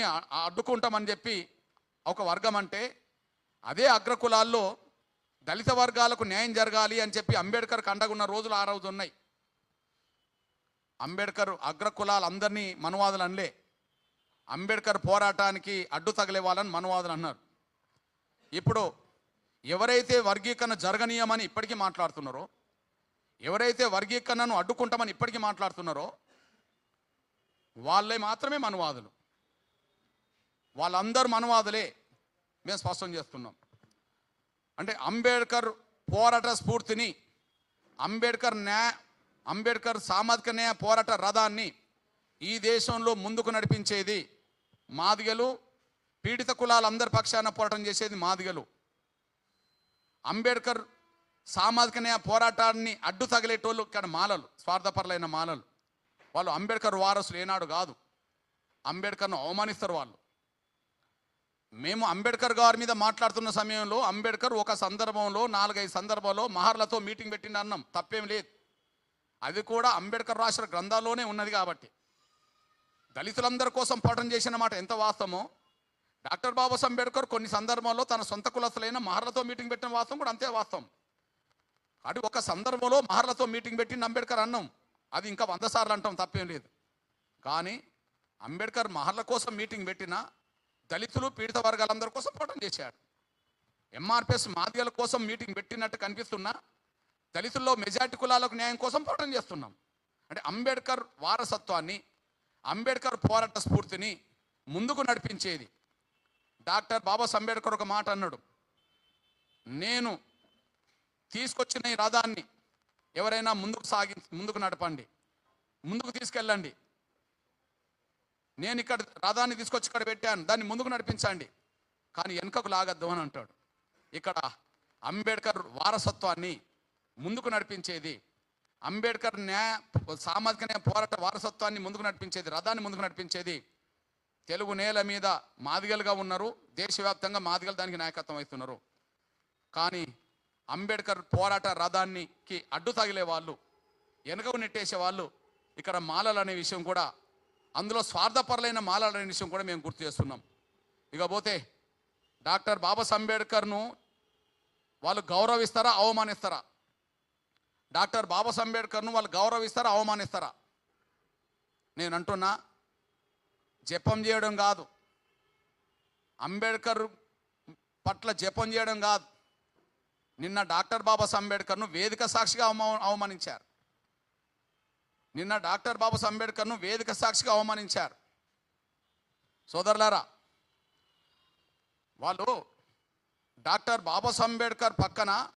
అగ్రకులాలని అడ్డుకుంటామని చెప్పి ఒక వర్గం అంటే అదే అగ్రకులాల్లో దళిత వర్గాలకు న్యాయం జరగాలి అని చెప్పి అంబేద్కర్ కండగున్న రోజులు ఆ రోజు ఉన్నాయి. అంబేద్కర్ అగ్రకులాలందరినీ మనువాదులు అనలే. అంబేద్కర్ పోరాటానికి అడ్డు తగిలే వాళ్ళని మనువాదులు అన్నారు. ఇప్పుడు ఎవరైతే వర్గీకరణ జరగనీయమని ఇప్పటికీ మాట్లాడుతున్నారో ఎవరైతే వర్గీకరణను అడ్డుకుంటామని ఇప్పటికీ మాట్లాడుతున్నారో వాళ్ళే మాత్రమే మనువాదులు. వాళ్ళందరూ మనవాదులే. మేము స్పష్టం చేస్తున్నాం అంటే అంబేద్కర్ పోరాట స్ఫూర్తిని అంబేద్కర్ న్యాయ అంబేద్కర్ సామాజిక న్యాయ పోరాట రథాన్ని ఈ దేశంలో ముందుకు నడిపించేది మాదిగలు పీడిత కులాలందరి పక్షాన పోరాటం చేసేది మాదిగలు. అంబేద్కర్ సామాజిక న్యాయ పోరాటాన్ని అడ్డు తగిలేటోళ్ళు ఇక్కడ మాలలు స్వార్థపరులైన మాలలు. వాళ్ళు అంబేద్కర్ వారసులు ఏనాడు కాదు. అంబేద్కర్ను అవమానిస్తారు వాళ్ళు. మేము అంబేద్కర్ గారి మీద మాట్లాడుతున్న సమయంలో అంబేద్కర్ ఒక సందర్భంలో నాలుగైదు సందర్భాల్లో మహర్లతో మీటింగ్ పెట్టిండి అన్నాం. తప్పేం లేదు. అది కూడా అంబేద్కర్ రాసిన గ్రంథాల్లోనే ఉన్నది కాబట్టి. దళితులందరి కోసం పోరాటం చేసిన మాట ఎంత వాస్తవమో డాక్టర్ బాబాస్ అంబేద్కర్ కొన్ని సందర్భాల్లో తన సొంత కులస్తులైన మహర్లతో మీటింగ్ పెట్టిన వాస్తవం కూడా అంతే వాస్తవం. అది ఒక సందర్భంలో మహర్లతో మీటింగ్ పెట్టింది అంబేద్కర్ అన్నాం. అది ఇంకా వంద సార్లు అంటాం తప్పేం లేదు. కానీ అంబేద్కర్ మహర్ల కోసం మీటింగ్ పెట్టినా దళితులు పీడిత వర్గాలందరి కోసం పోటం చేశాడు. ఎంఆర్పిఎస్ మాదిగల కోసం మీటింగ్ పెట్టినట్టు కనిపిస్తున్నా దళితుల్లో మెజార్టీ కులాలకు న్యాయం కోసం పోరాటం చేస్తున్నాం. అంటే అంబేద్కర్ వారసత్వాన్ని అంబేద్కర్ పోరాట స్ఫూర్తిని ముందుకు నడిపించేది. డాక్టర్ బాబాస్ అంబేద్కర్ ఒక మాట అన్నాడు. నేను తీసుకొచ్చిన ఈ రథాన్ని ఎవరైనా ముందుకు సాగి ముందుకు నడపండి ముందుకు తీసుకెళ్ళండి. నేను ఇక్కడ రథాన్ని తీసుకొచ్చి ఇక్కడ పెట్టాను. దాన్ని ముందుకు నడిపించండి. కానీ వెనుకకు లాగద్దు అని అంటాడు. ఇక్కడ అంబేద్కర్ వారసత్వాన్ని ముందుకు నడిపించేది. అంబేద్కర్ న్యాయ సామాజిక న్యాయ పోరాట వారసత్వాన్ని ముందుకు నడిపించేది రథాన్ని ముందుకు నడిపించేది. తెలుగు నేల మీద మాదిగలుగా ఉన్నారు. దేశవ్యాప్తంగా మాదిగలు దానికి నాయకత్వం అవుతున్నారు కానీ అంబేద్కర్ పోరాట రథానికి అడ్డు తగిలే వాళ్ళు వెనుకకు నెట్టేసే వాళ్ళు ఇక్కడ మాలలు అనే విషయం కూడా అందులో స్వార్థపరులైన మాలాడని విషయం కూడా మేము గుర్తు చేస్తున్నాం. ఇకపోతే డాక్టర్ బాబా అంబేద్కర్ను వాళ్ళు గౌరవిస్తారా అవమానిస్తారా? డాక్టర్ బాబా అంబేద్కర్ను వాళ్ళు గౌరవిస్తారా అవమానిస్తారా? నేను అంటున్నా జపం చేయడం కాదు. అంబేద్కర్ పట్ల జపం చేయడం కాదు. నిన్న డాక్టర్ బాబా అంబేద్కర్ను వేదిక సాక్షిగా అవమా అవమానించారు. నిన్న డాక్టర్ బాబు అంబేద్కర్ను వేదిక సాక్షిగా అవమానించారు. సోదరులారా వాళ్ళు డాక్టర్ బాబాస్ అంబేద్కర్ పక్కన